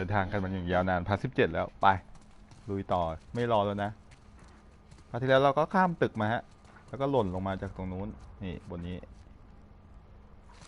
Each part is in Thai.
ดินทางกันมันอย่างยาวนานพาสิบเจ็ดแล้วไปลุยต่อไม่รอแล้วนะพาที่แล้วเราก็ข้ามตึกมาฮะ แล้วก็หล่นลงมาจากตรงนู้น นี่บนนี้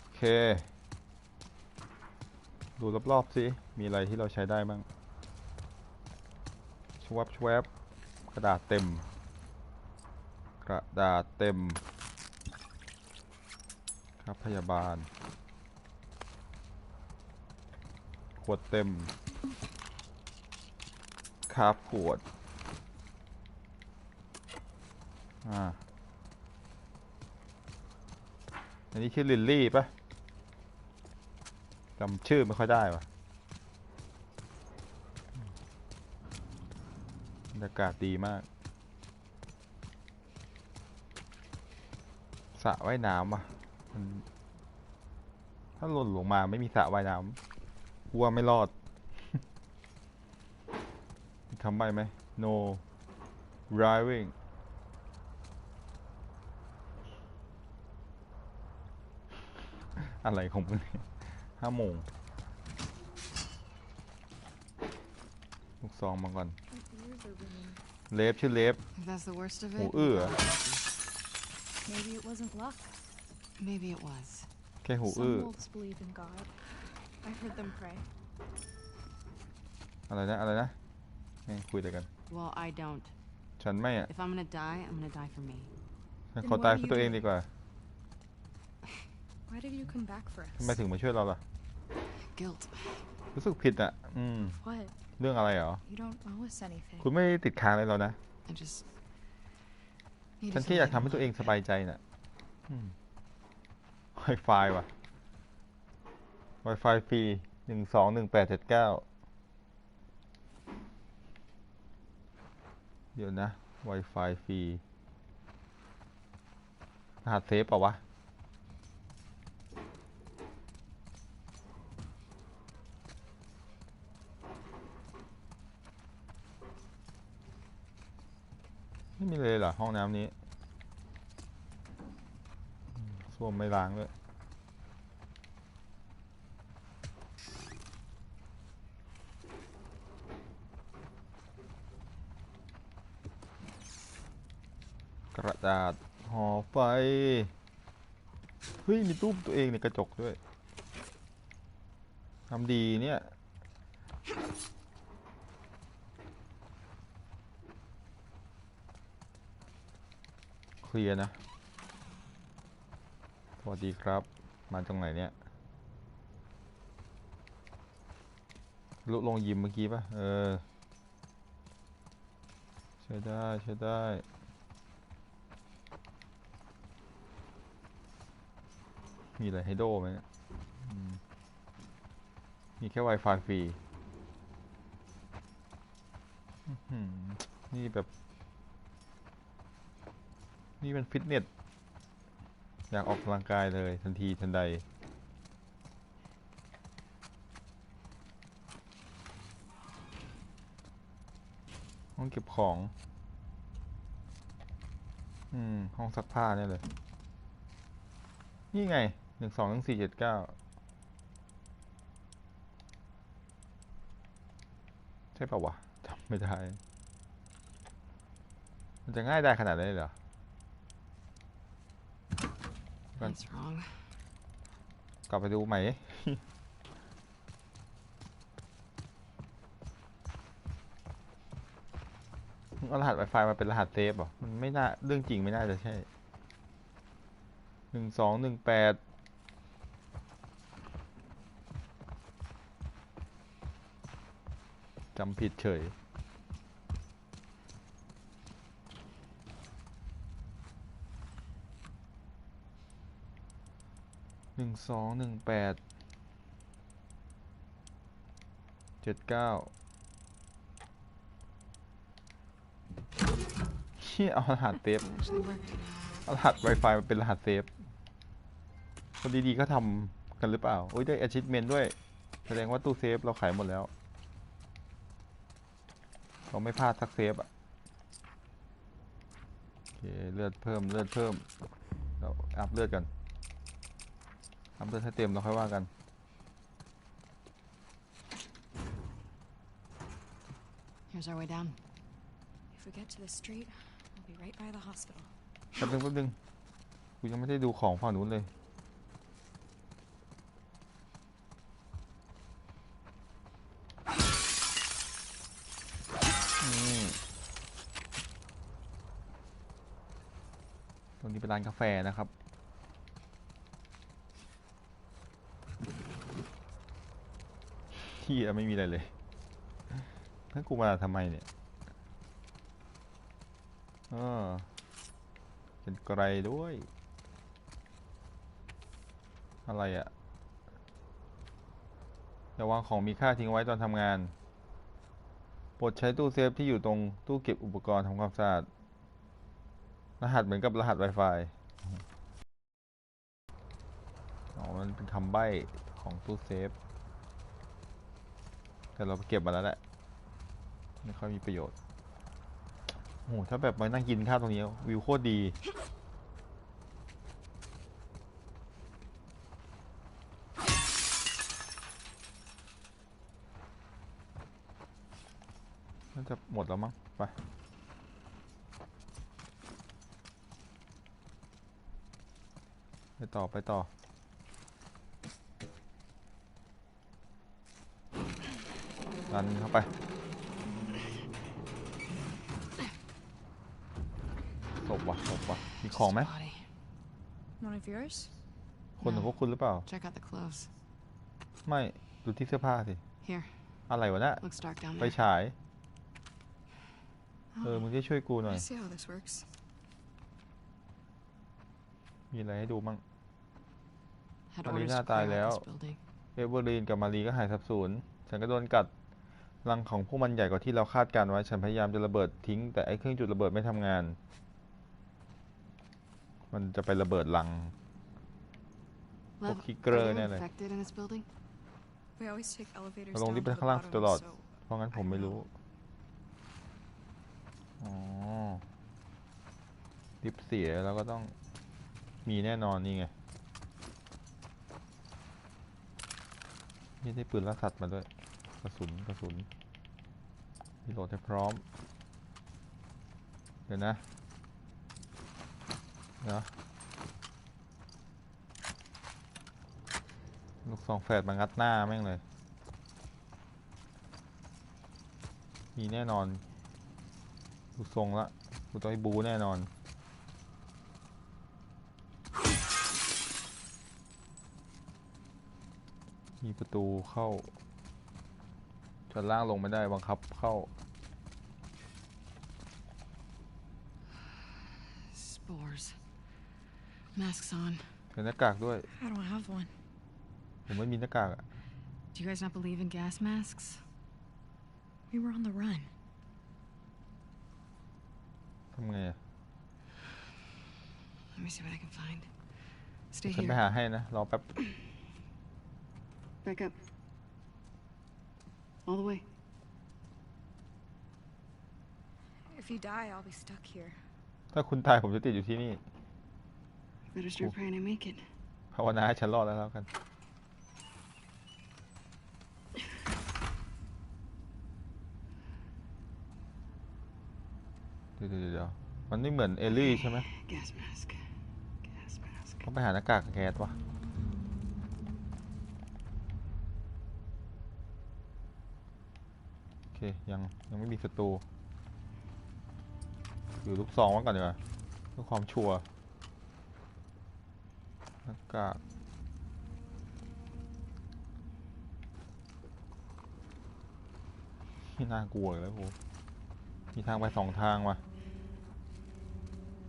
โอเค ดูรอบๆสิมีอะไรที่เราใช้ได้บ้างชวบชวบกระดาษเต็ม กระดาษเต็ม ครับพยาบาล ข วดเต็ม ครับขวด อ่า อันนี้ชื่อลิลลี่ปะจำชื่อไม่ค่อยได้วะบรรยากาศดีมากสระว่ายน้ำอะ ถ้าหล่นลงมาไม่มีสระว่ายน้ำ กลัวไม่รอดทำไปไหม no driving อะไรของมึงเนี่ยห้าโมงลูกซองมาก่อน Ears are ringing. เลฟชื่อเลฟ If that's the worst of it, หูอื้อเหรอ Maybe it wasn't luck. maybe it was. แค่หู Some อื้อ I heard them pray. อะไรนะอะไรนะแม่งคุยอะไรกัน Well, I don't. ฉันไม่อะ If I'm gonna die, I'm gonna die for me. ฉัน Then ขอ what ตาย do เพื่อ you ตัวเอง do? ดีกว่า Why did you come back for ทำไม us? ถึงมาช่วยเราล่ะ Guilt. รู้สึกผิดอะ อืม What? เรื่องอะไรเหรอ You don't owe us anything. คุณไม่ได้ติดค้างอะไรเรานะ I just. need to ฉันแค่ feel อยาก like ทำให้ I'm ตัวเอง alive. สบายใจน่ะ Wi-Fi ว่ะ Wi-Fi ฟรีหนึ่งสองหนึ่งแปดเจ็ดเก้าเดี๋ยวนะ Wi-Fi ฟรีรหัสเซฟเปล่าวะ ไม่มีเลยเหรอ ห้องน้ำนี้ส้วมไม่ล้างด้วยกระดาษห่อไฟ เฮ้ยมีตู้ตัวเองในกระจกด้วยทำดีเนี่ยเคลียร์นะ สวัสดีครับ มาตรงไหนเนี่ยลุลงยิมเมื่อกี้ปะเออ ใช้ได้ ใช้ได้ มีอะไรให้โดไหมเนี่ยมีแค่ Wi-Fi ฟรี นี่แบบ นี่เป็นฟิตเนส อยากออกกำลังกายเลย ทันทีทันใด ห้องเก็บของ อืม ห้องซักผ้าเนี่ยเลย นี่ไง หนึ่งสองหนึ่งสี่เจ็ดเก้าใช่ป่าวะจำไม่ได้ มันจะง่ายได้ขนาดนั้นเลยเหรอ Run. That's wrong. กลับไปดูใหม่มึงเอารหัส Wi-Fi มาเป็นรหัสเซฟเหรอ มันไม่น่า เรื่องจริงไม่น่าจะใช่ หนึ่งสองหนึ่งแปด จำผิดเฉย หนึ่งสองหนึ่งแปด เจ็ดเก้าเชี่ยเอารหัสเซฟเอารหัส Wi-Fi มาเป็นรหัสเซฟ คนดีๆก็ทำกันหรือเปล่า โอ้ยได้ achievement ด้วย แสดงว่าตู้เซฟเราขายหมดแล้ว เราไม่พลาดสักเซฟอะโอเคเลือดเพิ่มเลือดเพิ่มเราอัพเลือดกันอัพเลือดให้เต็มเราค่อยว่ากัน Here's our way down. If we get to the street, we'll be right by the hospital. แป๊บนึงแป๊บนึงกูยังไม่ได้ดูของฝั่งนู้นเลย นี่ตรง นี้เป็นร้านกาแฟนะครับ ที่ไม่มีอะไรเลยนั่นกูมาทำไมเนี่ยเออเป็นไกรด้วย อะไรอะอย่าวางของมีค่าทิ้งไว้ตอนทำงานโปรดใช้ตู้เซฟที่อยู่ตรงตู้เก็บอุปกรณ์ทำความสะอาด รหัสเหมือนกับรหัส Wi-Fi อ๋อ มันเป็นคำใบ้ของตู้เซฟ แต่เราเก็บมาแล้วแหละ ไม่ค่อยมีประโยชน์ โอ้โหถ้าแบบมานั่งกินข้าวตรงนี้ วิวโคตรดี น่าจะหมดแล้วมั้ง ไป ไปต่อไปต่อ ดันเข้าไป ศพวะศพวะมีของไหม Just a body. One of yours? คนของพวกคุณหรือเปล่า Check out the clothes. ไม่ ดูที่เสื้อผ้าสิ Here, อะไรวะเนี่ย looks dark down ไป there. ฉาย เออ มึงได้ช่วยกูหน่อย I see how this works. มีอะไรให้ดูมั่ง Had Alina orders to ตาย clear แล้ว out this building. เอเวอร์ลีนกับมารีก็หายสับสูญฉันก็โดนกัดรังของพวกมันใหญ่กว่าที่เราคาดการไว้ ฉันพยายามจะระเบิดทิ้ง แต่ไอ้เครื่องจุดระเบิดไม่ทำงาน มันจะไประเบิดรัง Lev, Cookie are girl there แน่เลย infected in this building? We always take elevators เราลง down ลิฟ to ต์ the ไปข้างล่าง bottom, ตลอด so เพราะงั้นผมไม่รู้ อ๋อ ลิฟต์เสียแล้วก็ต้องมีแน่นอนนี่ไง นี่ได้ปืนลักสัตว์มาด้วย กระสุน กระสุนมีโหลดให้พร้อม เดี๋ยวนะเดี๋ยวลูกซองแฝดมางัดหน้าแม่งเลย มีแน่นอนดูทรงละกูต้องให้บูแน่นอน มีประตูเข้าชั้นล่างลงไม่ได้บังคับเข้า Spores. Masks on. ใส่หน้ากากด้วย I don't have one. ผมไม่มีหน้ากากอะ Do you guys not believe in gas masks? We were on the run. ทำไงอะ Let me see what I can find. Stay ฉันไป here. หาให้นะ รอแป๊บ Back up. All the way. If you die, I'll be stuck here. ถ้าคุณตายผมจะติดอยู่ที่นี่ Better start Cool. praying I make it. ภาวนาให้ฉันรอดแล้วแล้วกัน เดี๋ยวเดี๋ยวเดี๋ยวมันไม่เหมือนเอลลี่ใช่ไหม Gas mask. Gas mask. ต้องไปหาหน้ากากกับแก๊สวะโอเค ยังยังไม่มีศัตรูอยู่ลูกซองไว้ก่อนดีกว่าเพื่อความชัวร์หน้ากากที่น่ากลัวอีกแล้วกูมีทางไปสองทางว่ะ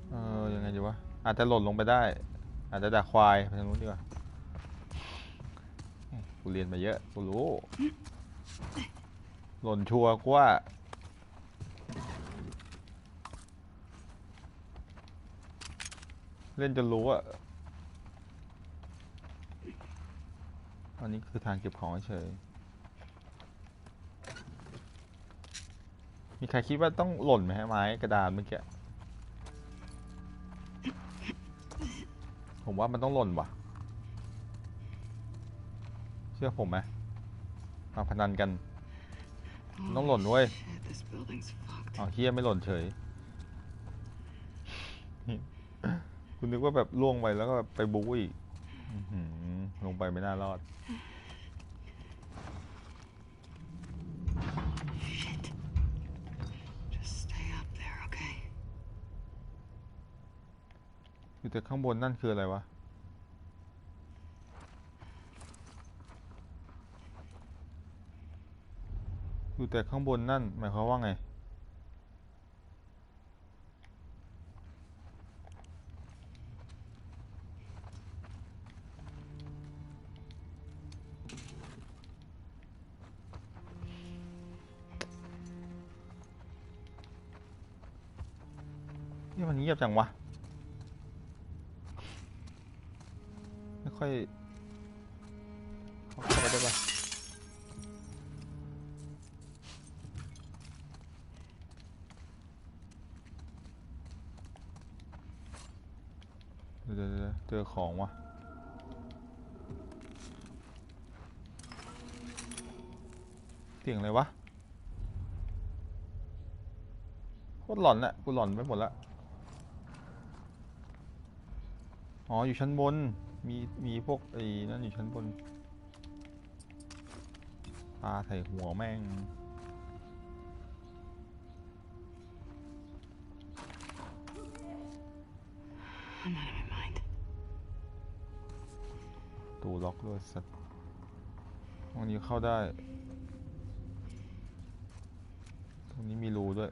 เออ ยังไงดีวะ อาจจะหล่นลงไปได้ อาจจะดักควายไปทางนู้นดีกว่า กูเรียนมาเยอะ กูรู้ หล่นชัวร์กูว่า เล่นจนรู้อะอันนี้คือทางเก็บของเฉย มีใครคิดว่าต้องหล่นไหมฮะไม้กระดานเมื่อกี้ ผมว่ามันต้องหล่นว่ะ เชื่อผมไหมมาพนันกัน ต้องหล่นเว้ย Shit, this building's fucked. อ้าวเฮียไม่หล่นเฉย คุณนึกว่าแบบล่วงไปแล้วก็แบบไปบู๊อีกอื้อหือลงไปไม่น่ารอด Shit. Just stay up there, okay? อยู่แต่ข้างบนนั่นคืออะไรวะ อยู่แต่ข้างบนนั่น หมายความว่าไง นี่มันเงียบจังวะ ไม่ค่อยเข้าเข้าไปได้ปะ เจอของวะเสียงอะไรวะโคตรหลอนอะกูหลอนไปหมดละอ๋ออยู่ชั้นบนมีมีพวกไอ้นั่นอยู่ชั้นบนปลาใส่หัวแม่ง ล็อกด้วยสัตว์ห้องนี้เข้าได้ ตรงนี้มีรูด้วย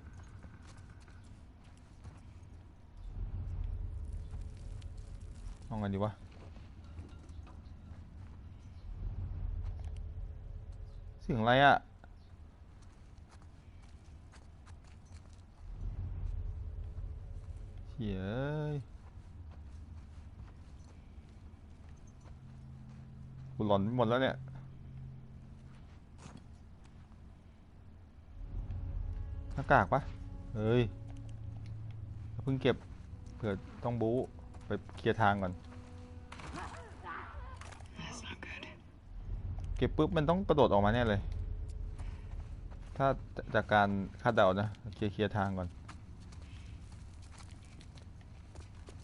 ห้องกันดีวะเสียงอะไรอะเหี้ยเอ้ย กูหลอนไปหมดแล้วเนี่ย หน้ากากปะเฮ้ยอย่าเพิ่งเก็บ เผื่อต้องบู๊ไปเคลียร์ทางก่อน That's not good. เก็บปุ๊บมันต้องกระโดดออกมาแน่เลย ถ้าจากการคาดเดานะ เคลียร์เคลียร์ทางก่อน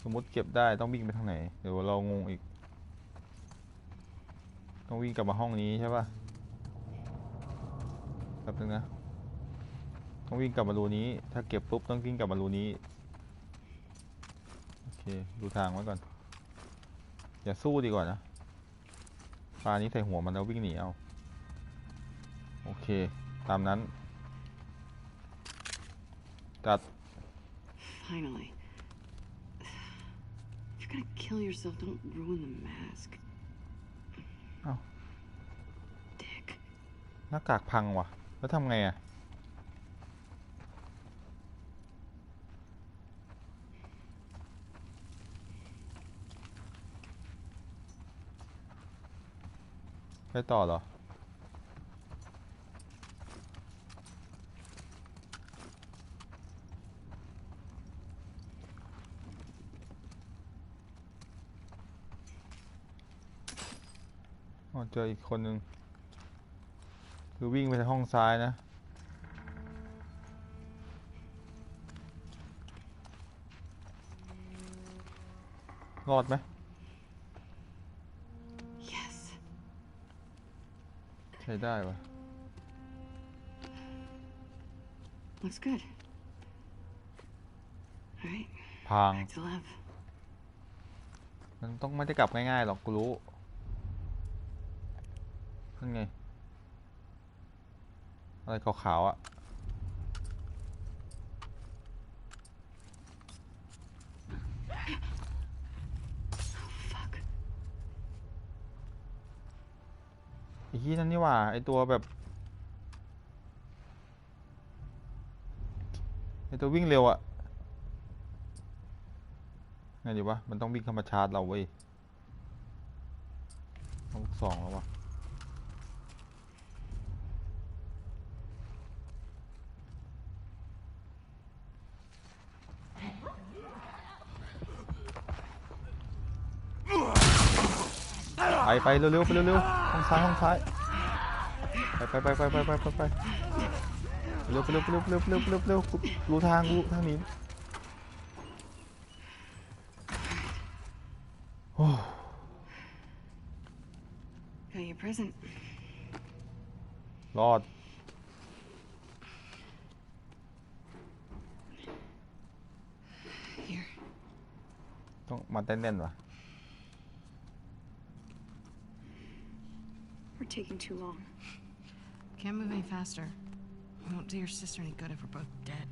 สมมุติเก็บได้ต้องวิ่งไปทางไหน เดี๋ยวเรางงอีก ต้องวิ่งกลับมาห้องนี้ใช่ปะแป๊บนึงนะ ต้องวิ่งกลับมารูนี้ ถ้าเก็บปุ๊บต้องวิ่งกลับมารูนี้ โอเค ดูทางไว้ก่อน อย่าสู้ดีกว่านะปลานี้ใส่หัวมันแล้ววิ่งหนีเอา โอเค ตามนั้น จัด Finally. If you're gonna kill yourself, don't ruin the mask. หน้ากากพังว่ะ แล้วทำไงอะ ไปต่อเหรออ๋อเจออีกคนนึง คือวิ่งไปทางห้องซ้ายนะ รอดไหม Yes. ใช้ได้ปะ Looks good. Alright, พาง back to Lev. มันต้องไม่ได้กลับง่ายๆหรอกกูรู้นั่นไง อะไรขาวๆอะ Fuck. ไอ้ที่นั่นนี่หว่าไอ้ตัวแบบไอ้ตัววิ่งเร็วอะไงดีวะ มันต้องวิ่งเข้ามาชาร์จเราเว้ยเอาลูกสองแล้ววะ ไปไปเร็วๆไปเร็วๆห้องซ้ายห้องซ้ายไปไปไปไปไปไปไปเร็วเร็วเร็วเร็วเร็วเร็วเร็วรู้ทางรู้ทางนี้โอ้ Now you're present. รอดต้องมาเต้นๆว่ะ We're taking too long. Can't move any faster. We won't do your sister any good if we're both dead.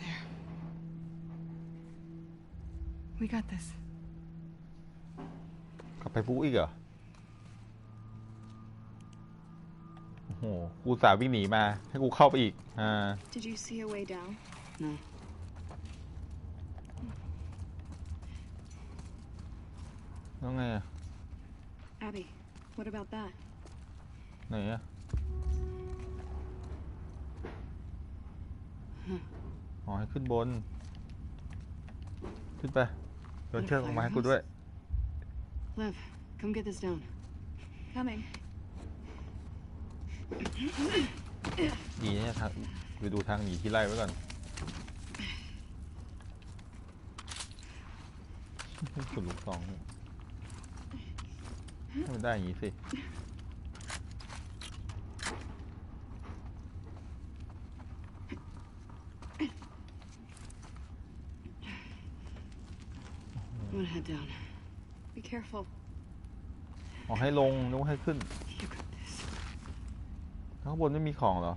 There. We got this. กลับไปปุ๊อีกเหรอ โอ้โห กูสาห์วิ่งหนีมา ให้กูเข้าไปอีก อ่า Did you see a way down? No. แล้วไงอะ Abby, what about that? ไหนอะอ๋อให้ขึ้นบน ขึ้นไปโยนเชือกลงมาให้กูด้วย Lev, come get this down. Coming. ดีเนี่ยทางไปดูทางหนีที่ไล่ไว้ก่อนสุดลูกสองนี่ ให้มันได้อย่างนี้สิ I'm gonna head down. Be careful. อ๋อให้ลงนึกว่าให้ขึ้น You got this. ข้างบนไม่มีของเหรอ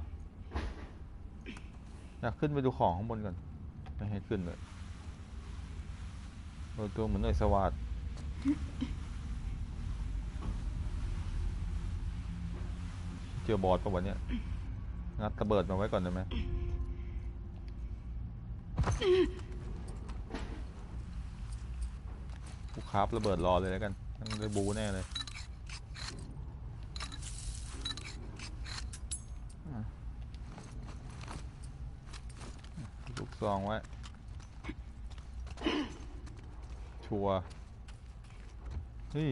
อยากขึ้นไปดูของข้างบนก่อน ไม่ให้ขึ้นเลยเออตัวเหมือนหน่วยสวัสด เจอบอสปะวันเนี้ยงัดระเบิดมาไว้ก่อนได้ไหมกูคราฟระเบิดรอเลยแล้วกันมันได้บูแน่เลยลูกซองไว้ ชัวร์เฮ้